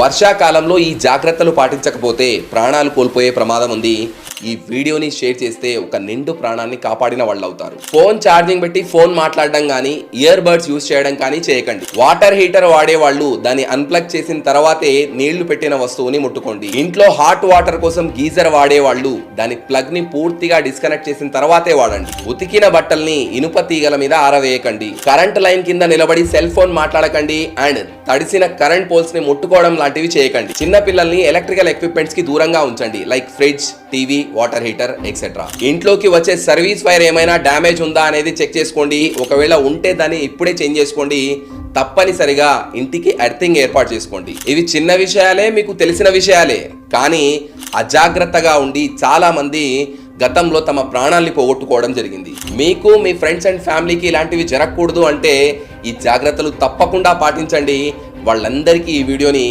వర్షాకాలంలో ఈ జాగ్రత్తలు పాటించకపోతే ప్రాణాలు కోల్పోయే ప్రమాదం ఉంది. ఈ వీడియోని షేర్ చేస్తే ఒక నిండు ప్రాణాన్ని కాపాడిన వాళ్ళు అవుతారు ఫోన్ ఛార్జింగ్ పెట్టి ఫోన్ మాట్లాడడం కానీ ఇయర్ బడ్స్ యూస్ చేయడం కానీ చేయకండి. వాటర్ హీటర్ వాడే వాళ్ళు దాన్ని అన్ప్లగ్ చేసిన తర్వాతే నీళ్ళు పెట్టిన వస్తువుని ముట్టుకోండి. ఇంట్లో హాట్ వాటర్ కోసం గీజర్ వాడే వాళ్ళు దాని ప్లగ్ని పూర్తిగా డిస్కనెక్ట్ చేసిన తర్వాతే వాడండి. ఉతికిన బట్టల్ని ఇనుప తీగల మీద ఆరవేయకండి. కరెంట్ లైన్ కింద నిలబడి సెల్ ఫోన్ మాట్లాడకండి అండ్ తడిసిన కరెంట్ పోల్స్ని ముట్టుకోవడం లాంటివి చేయకండి. చిన్న పిల్లల్ని ఎలక్ట్రికల్ ఎక్విప్మెంట్స్కి దూరంగా ఉంచండి. Like fridge TV water heater etcetera ఇంట్లోకి వచ్చే సర్వీస్ వైర్ ఏమైనా డ్యామేజ్ ఉందా అనేది చెక్ చేసుకోండి. ఒకవేళ ఉంటే దాన్ని ఇప్పుడే చేంజ్ చేసుకోండి. తప్పనిసరిగా ఇంటికి ఎర్తింగ్ ఏర్పాటు చేసుకోండి. ఇవి చిన్న విషయాలే మీకు తెలిసిన విషయాలే. కానీ అజాగ్రత్తగా ఉండి చాలామంది గతంలో తమ ప్రాణాల్ని పోగొట్టుకోవడం జరిగింది. మీకు మీ ఫ్రెండ్స్ అండ్ ఫ్యామిలీకి ఇలాంటివి జరగకూడదు అంటే ఈ జాగ్రత్తలు తప్పకుండా పాటించండి. వాళ్ళందరికీ ఈ వీడియోని